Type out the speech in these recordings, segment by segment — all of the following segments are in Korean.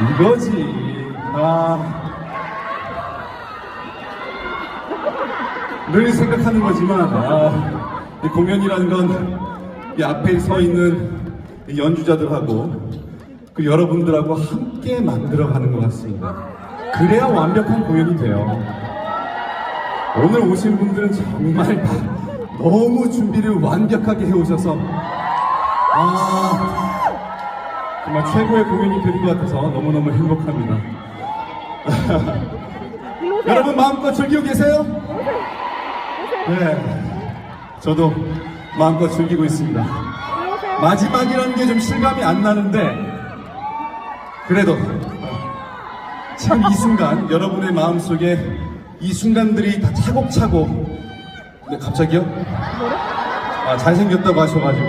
이거지. 아. 늘 생각하는 거지만, 아, 이 공연이라는 건 이 앞에 서 있는 이 연주자들하고 그 여러분들하고 함께 만들어가는 것 같습니다. 그래야 완벽한 공연이 돼요. 오늘 오신 분들은 정말 다 너무 준비를 완벽하게 해오셔서, 아, 정말 최고의 공연이 된 것 같아서 너무너무 행복합니다. 여러분 마음껏 즐기고 계세요? 네. 저도 마음껏 즐기고 있습니다. 마지막이라는 게 좀 실감이 안 나는데, 그래도 참 이 순간, 여러분의 마음속에 이 순간들이 다 차곡차곡, 네, 갑자기요? 아, 잘생겼다고 하셔가지고,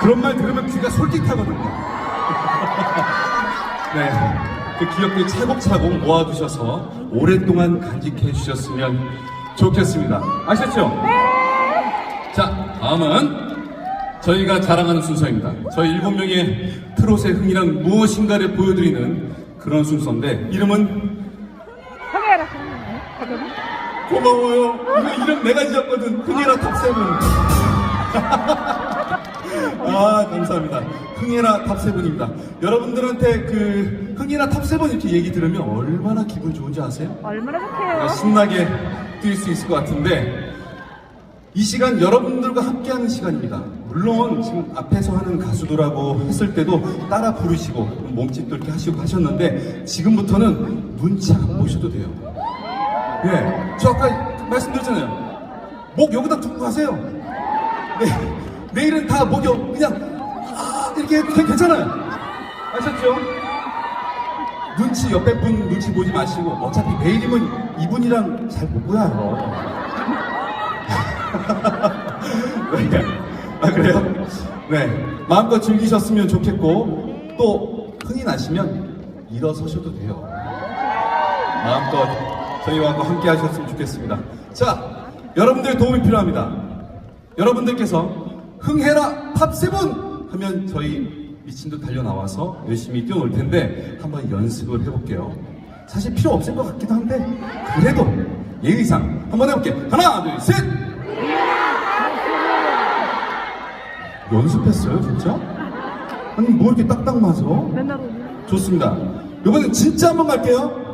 그런 말 들으면 귀가 솔깃하거든요. 네. 그 기억들 차곡차곡 모아두셔서 오랫동안 간직해 주셨으면 좋겠습니다. 아셨죠? 자, 다음은 저희가 자랑하는 순서입니다. 저희 일곱 명의 트롯의 흥이란 무엇인가를 보여드리는 그런 순서인데, 이름은 가져가? 고마워요. 이거 이름 내가 지었거든. 흥해라 탑세븐. 아, 감사합니다. 흥해라 탑세븐입니다. 여러분들한테 그 흥해라 탑세븐 이렇게 얘기 들으면 얼마나 기분 좋은지 아세요? 얼마나 아, 좋게요? 신나게 뛸 수 있을 것 같은데 이 시간 여러분들과 함께하는 시간입니다. 물론 지금 앞에서 하는 가수들하고 했을 때도 따라 부르시고 몸짓도 이렇게 하시고 하셨는데 지금부터는 눈치 안 보셔도 돼요. 예, 저 아까 말씀드렸잖아요. 목 여기다 두고 가세요. 네, 내일은 다 어- 그냥 아, 이렇게 해도 괜찮아요. 아셨죠? 눈치 옆에 분 눈치 보지 마시고 어차피 내일이면 이분이랑 잘 못 보여요. 네. 아 그래요? 네 마음껏 즐기셨으면 좋겠고 또 흥이 나시면 일어서셔도 돼요. 마음껏 저희와 함께 하셨으면 좋겠습니다. 자 여러분들의 도움이 필요합니다. 여러분들께서 흥해라 탑세븐 하면 저희 미친 듯 달려 나와서 열심히 뛰어놀 텐데 한번 연습을 해볼게요. 사실 필요 없을 것 같기도 한데 그래도 예의상 한번 해볼게요. 하나 둘 셋. 연습했어요 진짜? 아니 뭐 이렇게 딱딱 맞아? 좋습니다. 이번엔 진짜 한번 갈게요.